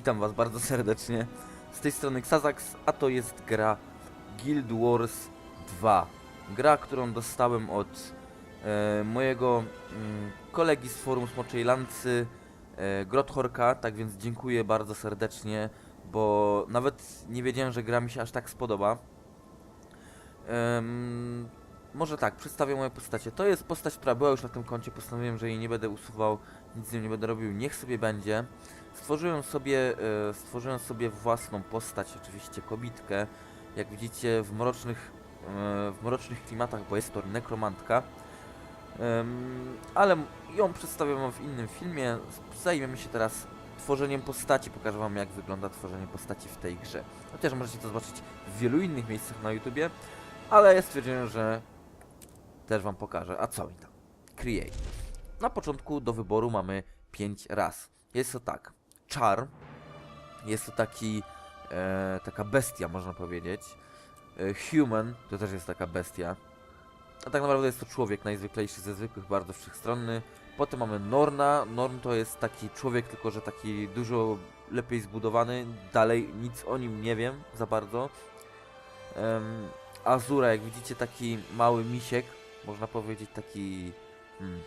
Witam was bardzo serdecznie. Z tej strony Xazax, a to jest gra Guild Wars 2. Gra, którą dostałem od e, mojego mm, kolegi z forum Smoczej Lancy, e, Grothorka, tak więc dziękuję bardzo serdecznie, bo nawet nie wiedziałem, że gra mi się aż tak spodoba. Może tak, przedstawię moje postacie. To jest postać, która była już na tym koncie, postanowiłem, że jej nie będę usuwał, nic z nią nie będę robił, niech sobie będzie. Stworzyłem sobie, e, stworzyłem sobie własną postać, oczywiście kobitkę. Jak widzicie w mrocznych, e, w mrocznych klimatach, bo jest to nekromantka. Ale ją przedstawiam w innym filmie. Zajmiemy się teraz tworzeniem postaci. Pokażę wam jak wygląda tworzenie postaci w tej grze. Chociaż możecie to zobaczyć w wielu innych miejscach na YouTubie, ale ja stwierdziłem, że też wam pokażę. A co mi tam? Create. Na początku do wyboru mamy 5 raz. Jest to tak. Czar. Jest to taki, e, taka bestia, można powiedzieć. E, human to też jest taka bestia. A tak naprawdę jest to człowiek najzwyklejszy ze zwykłych, bardzo wszechstronny. Potem mamy Norna. Norn to jest taki człowiek, tylko że taki dużo lepiej zbudowany. Dalej nic o nim nie wiem za bardzo. Em, Azura, jak widzicie, taki mały misiek, można powiedzieć taki hmm,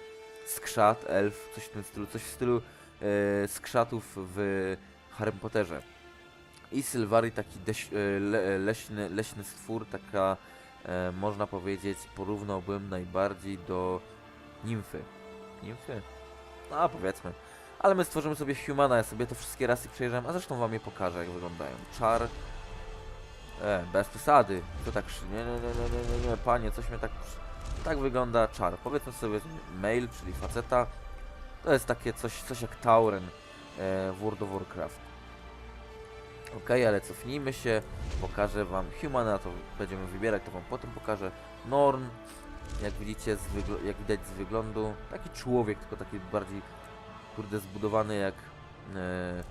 skrzat, elf, coś w tym stylu, coś w stylu e, skrzatów w Harry Potterze. I Sylwari taki deś, e, le, leśny, leśny stwór, taka e, można powiedzieć, porównałbym najbardziej do nimfy. Nimfy? No powiedzmy. Ale my stworzymy sobie Humana, ja sobie te wszystkie rasy przejrzałem, a zresztą wam je pokażę jak wyglądają. Czar... E, bez przesady. To tak... Nie, nie, nie, nie, nie, nie, nie, panie, coś mnie tak... Tak wygląda czar. Powiedzmy sobie male, czyli faceta. To jest takie coś, coś jak Tauren e, w World of Warcraft. Ok, ale cofnijmy się, pokażę wam Humana, to będziemy wybierać, to wam potem pokażę. Norn, jak widzicie, jak widać z wyglądu, taki człowiek, tylko taki bardziej, kurde, zbudowany jak e,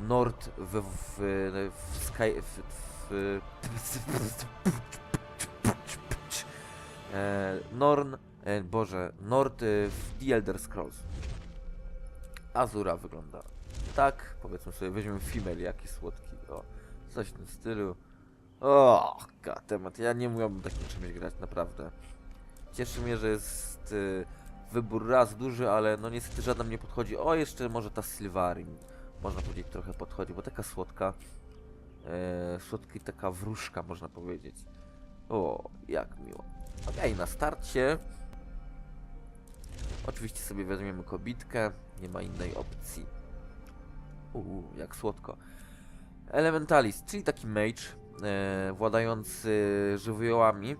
Nord w, w, w Sky... w, w, e, Norn, e, Boże, Nord w The Elder Scrolls. Azura wygląda tak, powiedzmy sobie, weźmiemy female, jaki słodki, o, coś w tym stylu. O, temat, ja nie mógłbym takim czymś grać, naprawdę. Cieszy mnie, że jest y, wybór raz duży, ale no niestety żadna mnie podchodzi. O, jeszcze może ta Sylvari, można powiedzieć, trochę podchodzi, bo taka słodka, e, słodki taka wróżka, można powiedzieć. O, jak miło. Okej, na starcie oczywiście sobie weźmiemy kobitkę, nie ma innej opcji. Uuu, jak słodko. Elementalist, czyli taki mage, e, władający żywiołami.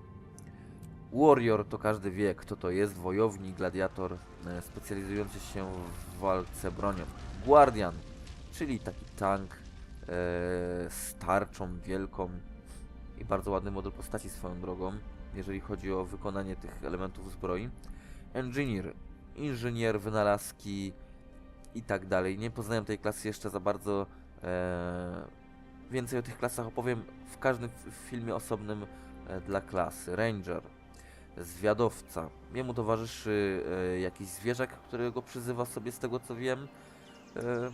Warrior to każdy wie, kto to jest. Wojownik, gladiator, e, specjalizujący się w walce bronią. Guardian, czyli taki tank e, z tarczą wielką i bardzo ładny model postaci swoją drogą, jeżeli chodzi o wykonanie tych elementów zbroi. Engineer, inżynier, wynalazki, i tak dalej. Nie poznałem tej klasy jeszcze za bardzo. E, więcej o tych klasach opowiem w każdym filmie osobnym e, dla klasy. Ranger, zwiadowca. Jemu towarzyszy e, jakiś zwierzak, którego przyzywa sobie z tego co wiem. E,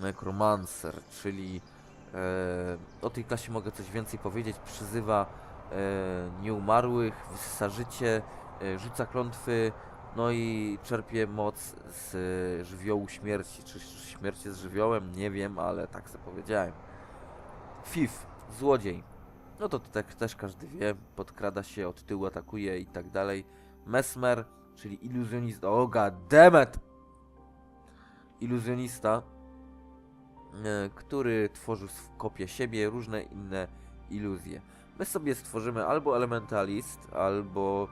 necromancer, czyli e, o tej klasie mogę coś więcej powiedzieć. Przyzywa e, nieumarłych, wysysa życie, e, rzuca klątwy, no i czerpie moc z żywiołu śmierci. Czy śmierć jest żywiołem? Nie wiem, ale tak sobie powiedziałem. Fif, złodziej. No to, tak też każdy wie. Podkrada się od tyłu, atakuje i tak dalej. Mesmer, czyli iluzjonista. O, goddammit! Iluzjonista, e, który tworzy w kopie siebie różne inne iluzje. My sobie stworzymy albo elementalist, albo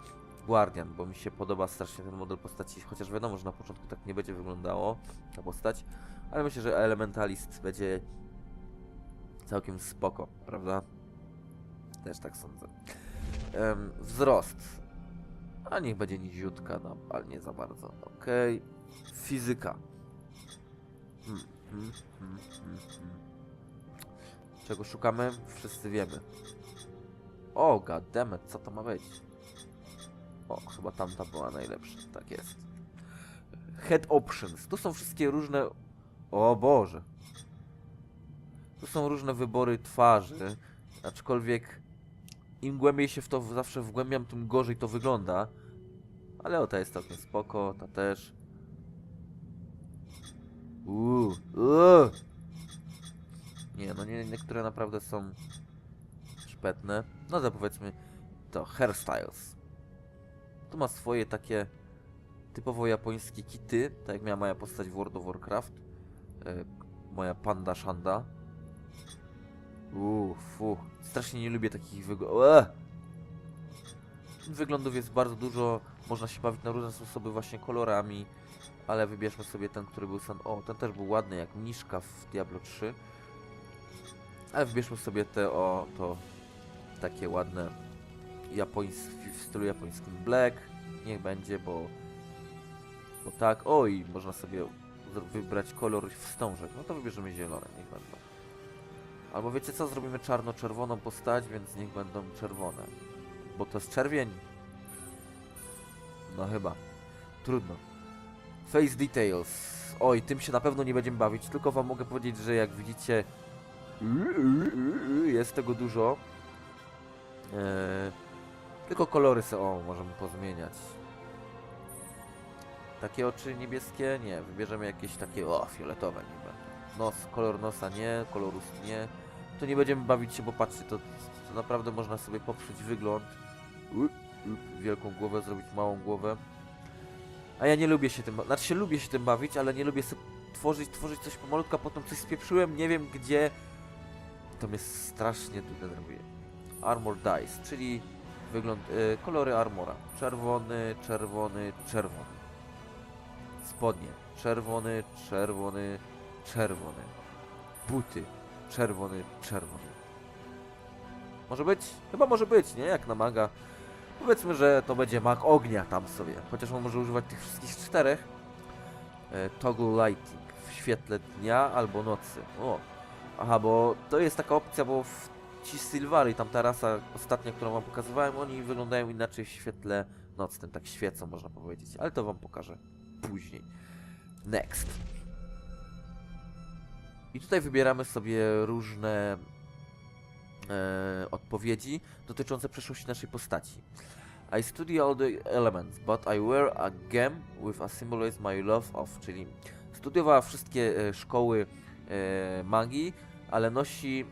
Guardian, bo mi się podoba strasznie ten model postaci, chociaż wiadomo, że na początku tak nie będzie wyglądało ta postać, ale myślę, że Elementalist będzie całkiem spoko, prawda? Też tak sądzę. Wzrost. A niech będzie niziutka, no, ale nie za bardzo. Okej. Fizyka. Hmm, hmm, hmm, hmm, hmm. Czego szukamy? Wszyscy wiemy. O, goddammit, co to ma być? O, chyba tamta była najlepsza. Tak jest. Head options. Tu są wszystkie różne. O Boże. Tu są różne wybory twarzy, aczkolwiek im głębiej się w to zawsze wgłębiam, tym gorzej to wygląda. Ale o, ta jest całkiem spoko, ta też. Uuu, uuu. Nie, no nie, niektóre naprawdę są szpetne. No to powiedzmy to hairstyles. Tu ma swoje takie typowo japońskie kity, tak jak miała moja postać w World of Warcraft. E, moja panda Shanda. Fu. Strasznie nie lubię takich wyglądów. Wyglądów jest bardzo dużo, można się bawić na różne sposoby właśnie kolorami, ale wybierzmy sobie ten, który był sam. O, ten też był ładny, jak mniszka w Diablo 3. Ale wybierzmy sobie te, o, to takie ładne japońskie, w stylu japońskim black. Niech będzie, bo, bo tak. Oj, można sobie wybrać kolor wstążek. No to wybierzemy zielone, niech będą. Albo wiecie co, zrobimy czarno-czerwoną postać, więc niech będą czerwone. Bo to jest czerwień. No chyba. Trudno. Face details. Oj, tym się na pewno nie będziemy bawić, tylko wam mogę powiedzieć, że jak widzicie jest tego dużo. Eee, tylko kolory są, o, możemy pozmieniać. Takie oczy niebieskie? Nie, wybierzemy jakieś takie, o, fioletowe będą. Nos, kolor nosa nie, kolor ust nie. Tu nie będziemy bawić się, bo patrzcie, to, to naprawdę można sobie popsuć wygląd. Wielką głowę, zrobić małą głowę. A ja nie lubię się tym, znaczy się lubię się tym bawić, ale nie lubię sobie tworzyć, tworzyć coś pomalutku, a potem coś spieprzyłem, nie wiem gdzie. To mnie strasznie tu denerwuje. Armor Dice, czyli wygląd, y, kolory armora. Czerwony, czerwony, czerwony. Spodnie. Czerwony, czerwony, czerwony. Buty. Czerwony, czerwony. Może być? Chyba może być, nie? Jak na maga. Powiedzmy, że to będzie mag ognia tam sobie. Chociaż on może używać tych wszystkich czterech. E, toggle lighting. W świetle dnia albo nocy. O. Aha, bo to jest taka opcja, bo w ci Sylwary, tam ta rasa ostatnia, którą wam pokazywałem, oni wyglądają inaczej w świetle nocnym. Tak świecą, można powiedzieć. Ale to wam pokażę później. Next. I tutaj wybieramy sobie różne e, odpowiedzi dotyczące przeszłości naszej postaci. I study all the elements, but I wear a gem with a symbolize my love of, czyli studiowała wszystkie e, szkoły e, magii, ale nosi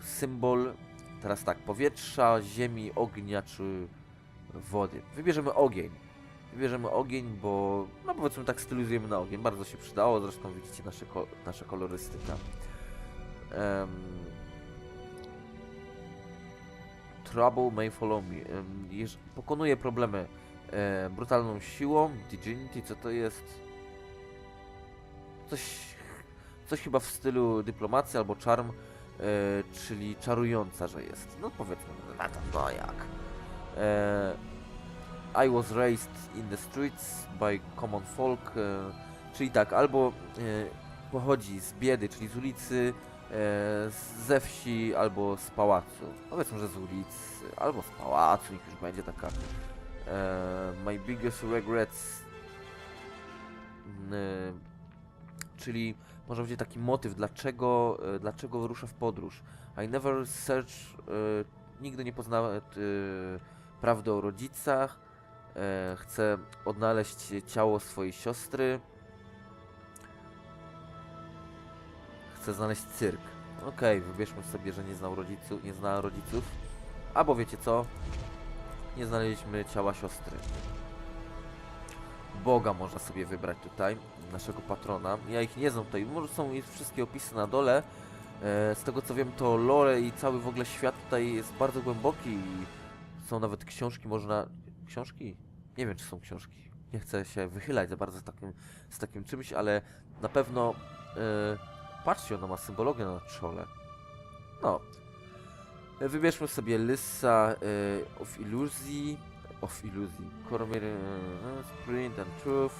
symbol teraz tak, powietrza, ziemi, ognia czy wody. Wybierzemy ogień. Wybierzemy ogień, bo no powiedzmy tak stylizujemy na ogień. Bardzo się przydało, zresztą widzicie nasze, ko nasza kolorystyka. Em, Trouble may follow me. Jeż- pokonuje problemy e, brutalną siłą. Dignity, co to jest? Coś, coś chyba w stylu dyplomacji albo charm, e, czyli czarująca, że jest. No powiedzmy, no to no jak. E, I was raised in the streets by common folk, e, czyli tak, albo e, pochodzi z biedy, czyli z ulicy, e, ze wsi, albo z pałacu. Powiedzmy, że z ulicy, albo z pałacu, niech już będzie taka. E, my biggest regrets, e, czyli może będzie taki motyw, dlaczego, e, dlaczego wyrusza w podróż. I never search, e, nigdy nie poznałem e, prawdy o rodzicach, e, chcę odnaleźć ciało swojej siostry, chcę znaleźć cyrk. Okej, wybierzmy sobie, że nie znał rodziców, nie zna rodziców. Albo wiecie co? Nie znaleźliśmy ciała siostry. Boga można sobie wybrać tutaj, naszego patrona. Ja ich nie znam tutaj, może są wszystkie opisy na dole. E, z tego co wiem, to lore i cały w ogóle świat tutaj jest bardzo głęboki i są nawet książki, można... Książki? Nie wiem, czy są książki. Nie chcę się wychylać za bardzo z takim, z takim czymś, ale na pewno... E, patrzcie, ona ma symbologię na czole. No. E, Wybierzmy sobie Lyssa of iluzji. Of iluzji. Cormir, e, Sprint and Truth.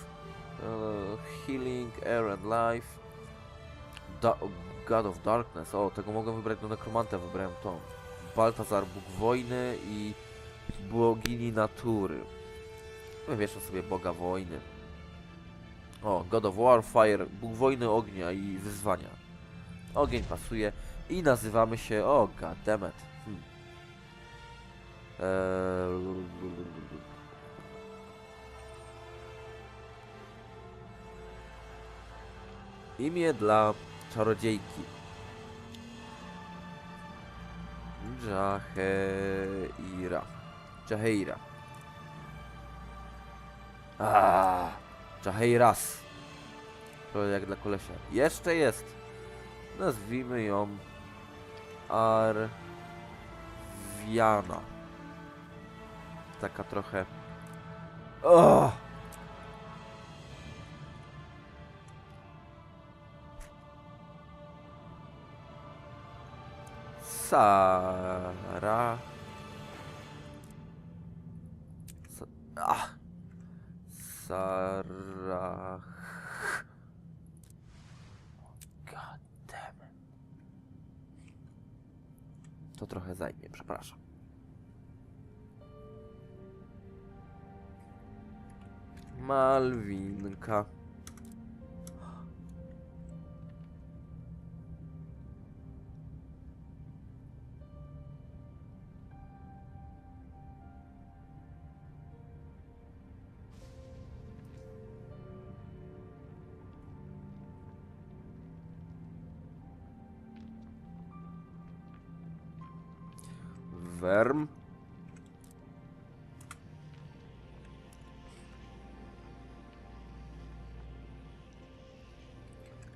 e, healing, Air and Life. Da God of Darkness. O, tego mogę wybrać do Nekromanta, wybrałem to. Baltazar, Bóg Wojny i bogini natury. Wybierzmy sobie Boga Wojny. O, God of War, Fire, Bóg Wojny, Ognia i Wyzwania. Ogień pasuje i nazywamy się... O, goddammit. Hmm. Eee... Imię dla czarodziejki. Jaheira. Jaheira. Aaaa! Jaheiras. To jak dla kolesia. Jeszcze jest. Nazwijmy ją Arwiana. Taka trochę. O! Sara. Sa. Sara. God damn. To trochę zajmie, przepraszam. Malwinka. Werm.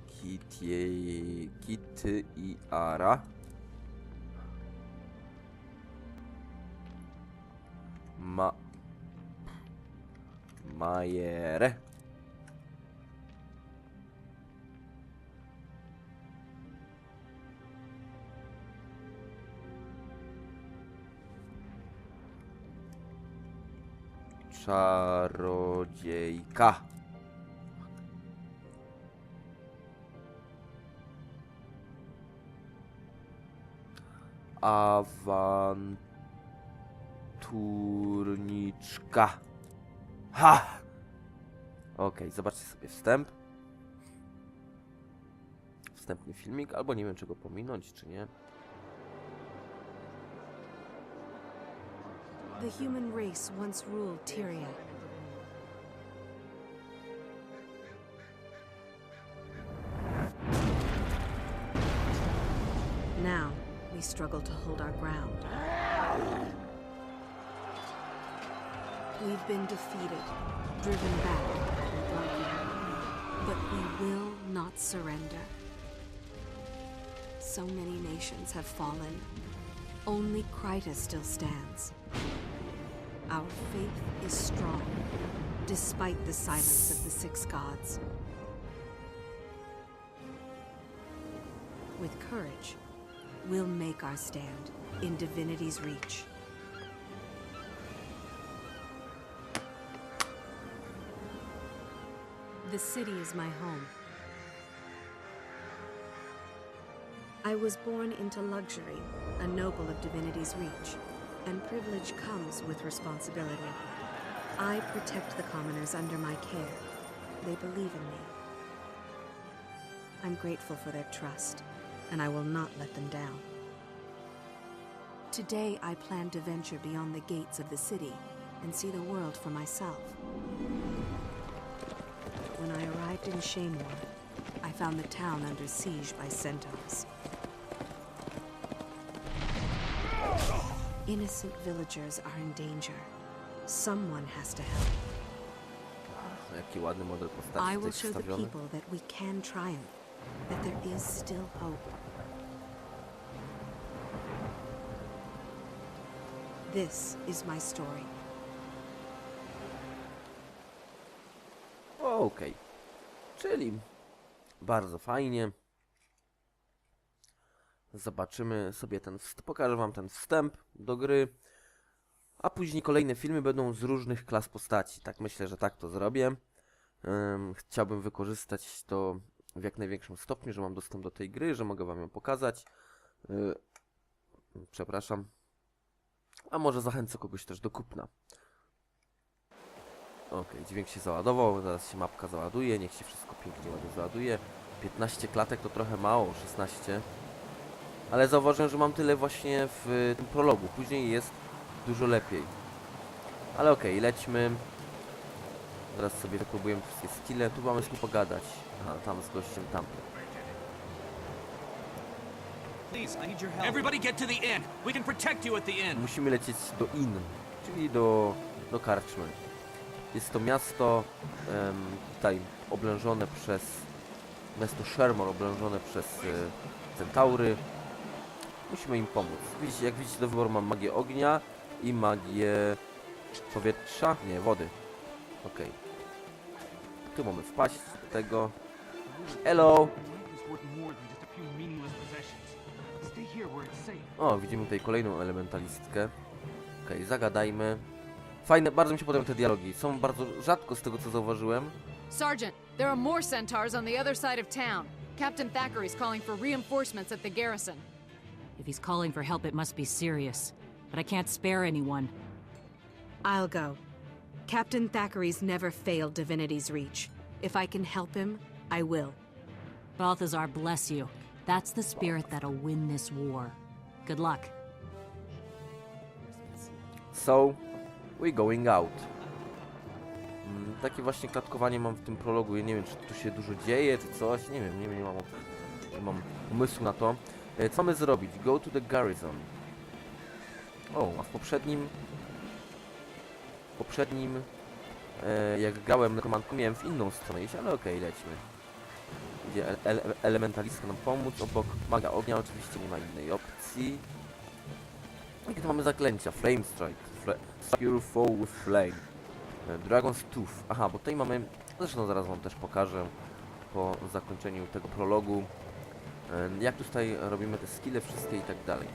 Kitie, Kity i Ara. Ma... Majere. Czarodziejka. Awanturniczka. Ha! Okej, zobaczcie sobie wstęp. Wstępny filmik, albo nie wiem czego pominąć, czy nie. The human race once ruled Tyria. Now, we struggle to hold our ground. We've been defeated, driven back. But we will not surrender. So many nations have fallen. Only Kryta still stands. Our faith is strong, despite the silence of the six gods. With courage, we'll make our stand in divinity's reach. The city is my home. I was born into luxury, a noble of divinity's reach, and privilege comes with responsibility. I protect the commoners under my care. They believe in me. I'm grateful for their trust, and I will not let them down. Today, I plan to venture beyond the gates of the city and see the world for myself. When I arrived in Shamor, found the town under siege by centaurs. Innocent villagers are in danger. Someone has to help. Jaki ładny model I will show the people that we can triumph, that there is still hope. This is my story. Okej. Czyli bardzo fajnie. Zobaczymy sobie ten. wst- Pokażę Wam ten wstęp do gry. A później kolejne filmy będą z różnych klas postaci. Tak myślę, że tak to zrobię. Ym, chciałbym wykorzystać to w jak największym stopniu, że mam dostęp do tej gry, że mogę Wam ją pokazać. Y, przepraszam. A może zachęcę kogoś też do kupna. Okej, dźwięk się załadował, zaraz się mapka załaduje, niech się wszystko pięknie ładnie załaduje. 15 klatek to trochę mało, 16. Ale zauważyłem, że mam tyle właśnie w tym prologu. Później jest dużo lepiej. Ale okej, lećmy. Teraz sobie wypróbujemy wszystkie skille. Tu mamy z kim pogadać. Aha, tam z gościem tamtym. Please, I need your help. Everybody get to the inn. We can protect you at the inn. Musimy lecieć do Inn, czyli do, do karczmy. Jest to miasto tutaj oblężone przez miasto Shermore, oblężone przez e, centaury. Musimy im pomóc. Widzicie, jak widzicie do wyboru mam magię ognia i magię powietrza, nie, wody. Okej. Tu mamy wpaść do tego. Hello! O, widzimy tutaj kolejną elementalistkę. Okej, zagadajmy. Fajne, bardzo mi się podobają te dialogi. Są bardzo rzadko z tego co zauważyłem. Sergeant, there are more centaurs on the other side of town. Captain Thackeray's calling for reinforcements at the garrison. If he's calling for help, it must be serious. But I can't spare anyone. I'll go. Captain Thackeray's never failed Divinity's Reach. If I can help him, I will. Balthazar, bless you. That's the spirit that'll win this war. Good luck. So, we going out. Mm, takie właśnie klatkowanie mam w tym prologu. Ja nie wiem, czy tu się dużo dzieje, czy coś. Nie wiem, nie nie mam, nie mam na to. E, co mamy zrobić? Go to the garrison. O, a w poprzednim... W poprzednim... E, jak grałem na komandę, miałem w inną stronę iść, ale okej, lećmy. Gdzie ele nam pomóc, obok maga ognia oczywiście nie ma innej opcji. Jakie tu mamy zaklęcia? Flame Strike. Foe with Flame. e, Dragon's Tooth. Aha, bo tutaj mamy... Zresztą zaraz wam też pokażę po zakończeniu tego prologu. e, Jak tutaj robimy te skille wszystkie i tak dalej.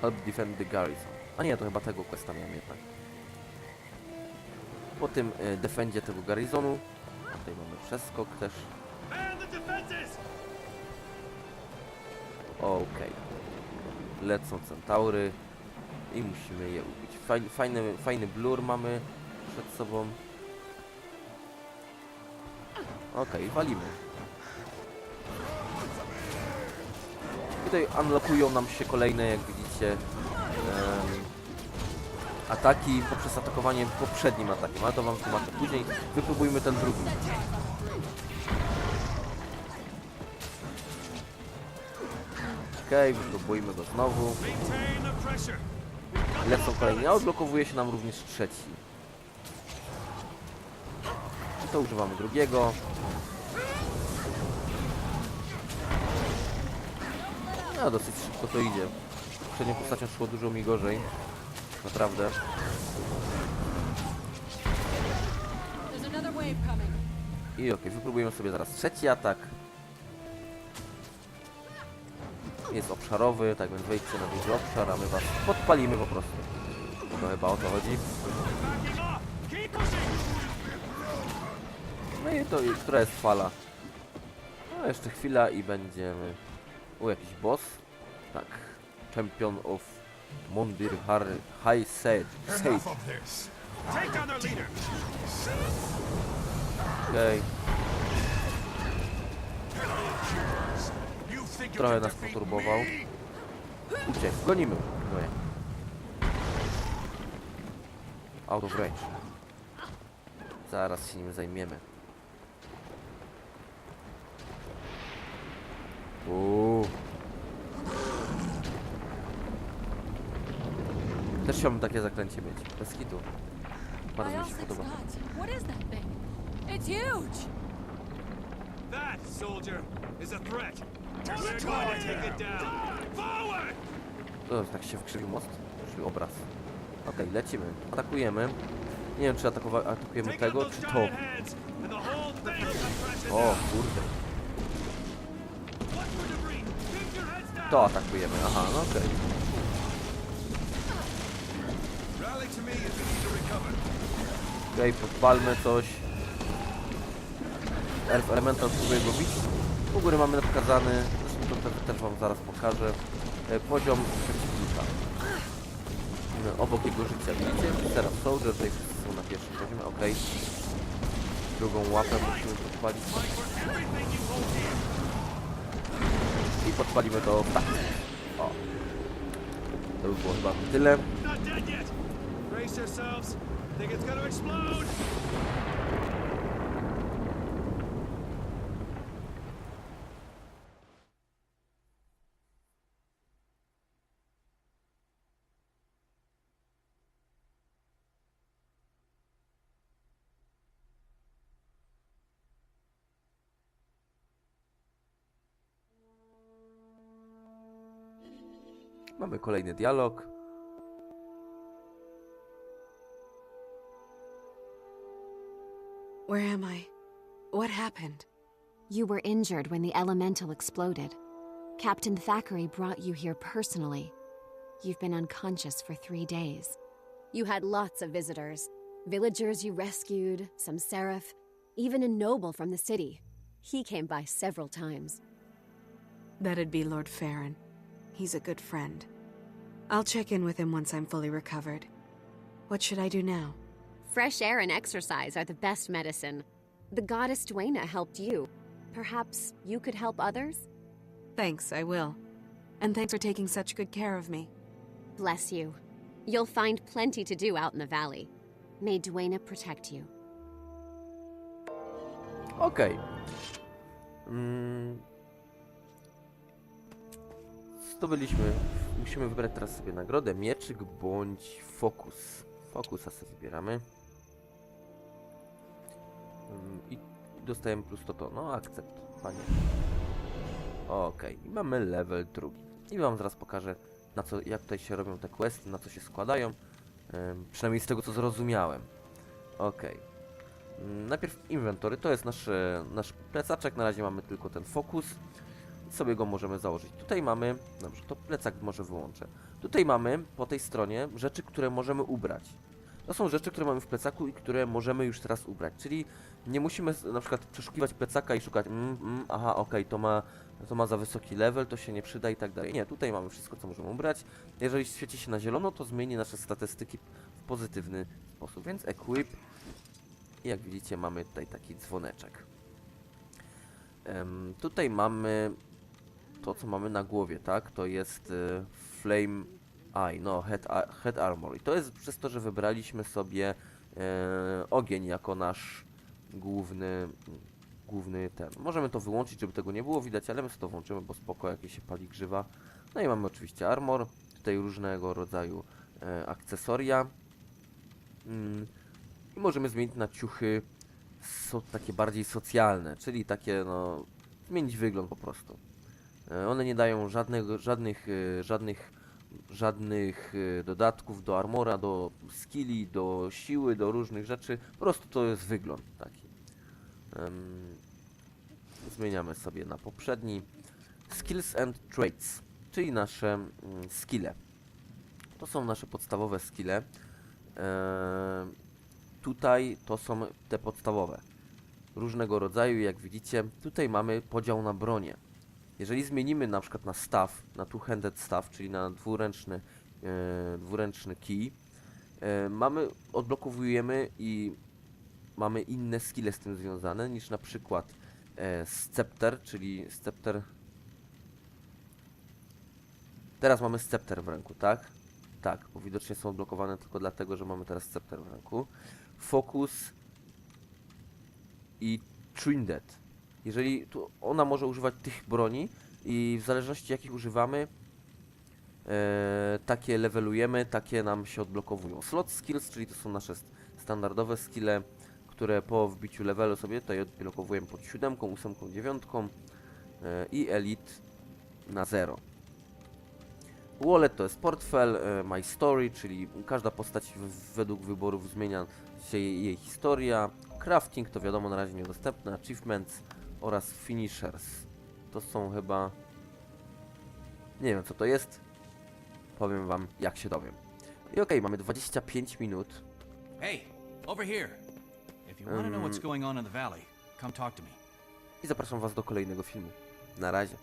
Help defend the garrison. A nie, to chyba tego questa miałem jednak. Po tym e, defendzie tego garnizonu. a Tutaj mamy przeskok też. Okej. Lecą centaury i musimy je ubić. Fajny, fajny, fajny blur mamy przed sobą. Okej, walimy. Tutaj unlockują nam się kolejne, jak widzicie, em, ataki poprzez atakowanie poprzednim atakiem, ale to wam tłumaczę później. Wypróbujmy ten drugi. Okej, wypróbujmy go znowu. Lecą kolejni, a odblokowuje się nam również trzeci. To używamy drugiego. No dosyć szybko to idzie. Poprzednią postacią szło dużo mi gorzej. Naprawdę. I okej, wypróbujemy sobie zaraz trzeci atak. Jest obszarowy, tak więc wejdźcie na duży obszar, a my was podpalimy po prostu. To chyba o to chodzi. No i to, i która jest fala? No jeszcze chwila i będziemy... U, jakiś boss? Tak. Champion of Mondir Har High Sage. Okej. You Trochę nas poturbował. Uciekł, gonimy. No nie. Out of range. Zaraz się nim zajmiemy. Uuu. Też chciałbym takie zaklęcie mieć. Bez kitu. Bardzo mi się podoba. That, soldier, is a threat. To tak się wkrzywił most? Czyli obraz. Okej, lecimy. Atakujemy. Nie wiem, czy atakujemy tego, czy to. O, kurde. To atakujemy, aha, no okej. Recover. Okej, podpalmy coś. Elf Elemental spróbuję go bić. U góry mamy pokazany, zresztą to te- też wam zaraz pokażę, e, poziom przeciwnika. Obok jego życia, widzicie? Teraz Soldier, tutaj są na pierwszym poziomie, okej. Drugą łapę musimy podpalić. I podpalimy to tak. O. To by było chyba tyle. Brace yourselves! Think it's gonna explode! Mamy kolejny dialog. Where am I? What happened? You were injured when the elemental exploded. Captain Thackeray brought you here personally. You've been unconscious for three days. You had lots of visitors villagers you rescued, some seraph, even a noble from the city. He came by several times. That'd be Lord Farron. He's a good friend. I'll check in with him once I'm fully recovered. What should I do now? Fresh air and exercise are the best medicine. The goddess Duena helped you. Perhaps you could help others? Thanks, I will. And thanks for taking such good care of me. Bless you. You'll find plenty to do out in the valley. May Duena protect you. Okej. Mm. Zdobyliśmy. Musimy wybrać teraz sobie nagrodę. Mieczyk bądź fokus. Fokusa sobie wybieramy. Mm, I dostajemy plus to to. No, akcept. Fajnie. Okej. I mamy level drugi. I wam zaraz pokażę, na co, jak tutaj się robią te questy, na co się składają. Przynajmniej z tego, co zrozumiałem. Okej. Mm, Najpierw inwentory, to jest nasz, e, nasz plecaczek, na razie mamy tylko ten fokus i sobie go możemy założyć. Tutaj mamy, dobrze, to plecak może wyłączę. Tutaj mamy po tej stronie rzeczy, które możemy ubrać. To są rzeczy, które mamy w plecaku i które możemy już teraz ubrać, czyli nie musimy na przykład przeszukiwać plecaka i szukać, mm, mm, aha, okej, to, ma, to ma za wysoki level, to się nie przyda i tak dalej. Nie, tutaj mamy wszystko, co możemy ubrać. Jeżeli świeci się na zielono, to zmieni nasze statystyki w pozytywny sposób, więc equip i jak widzicie mamy tutaj taki dzwoneczek. Em, tutaj mamy to, co mamy na głowie, tak? To jest e, Flame Eye, no head, head Armor. I to jest przez to, że wybraliśmy sobie e, ogień jako nasz główny, główny ten. Możemy to wyłączyć, żeby tego nie było widać, ale my sobie to włączymy, bo spoko, jakie się pali grzywa. No i mamy oczywiście armor, tutaj różnego rodzaju e, akcesoria. Mm, i możemy zmienić na ciuchy so, takie bardziej socjalne, czyli takie no zmienić wygląd po prostu. E, One nie dają żadnego, żadnych, e, żadnych, żadnych e, dodatków do armora, do skilli, do siły, do różnych rzeczy. Po prostu to jest wygląd taki. Zmieniamy sobie na poprzedni. Skills and traits, czyli nasze mm, skille. To są nasze podstawowe skille. Tutaj to są te podstawowe. Różnego rodzaju, jak widzicie. Tutaj mamy podział na bronię. Jeżeli zmienimy na przykład na staff, na two-handed staff, czyli na dwuręczny, e, dwuręczny kij, e, mamy, odblokowujemy i mamy inne skille z tym związane niż na przykład e, scepter, czyli scepter. Teraz mamy scepter w ręku, tak? Tak, bo widocznie są odblokowane tylko dlatego, że mamy teraz scepter w ręku. Focus i Trindet. Jeżeli tu ona może używać tych broni i w zależności jakich używamy, e, takie levelujemy, takie nam się odblokowują. Slot skills, czyli to są nasze st- standardowe skille, które po wbiciu levelu sobie tutaj odblokowujemy pod 7, 8, 9 e, i elite na 0. Wallet to jest portfel, e, My Story, czyli każda postać według wyborów zmienia się jej historia. Crafting to wiadomo na razie niedostępne, Achievements oraz Finishers. To są chyba... Nie wiem co to jest. Powiem wam jak się dowiem. I okej, mamy 25 minut. Hey, over here. If you want to know what's going on in the valley, come talk to me. I zapraszam was do kolejnego filmu. Na razie.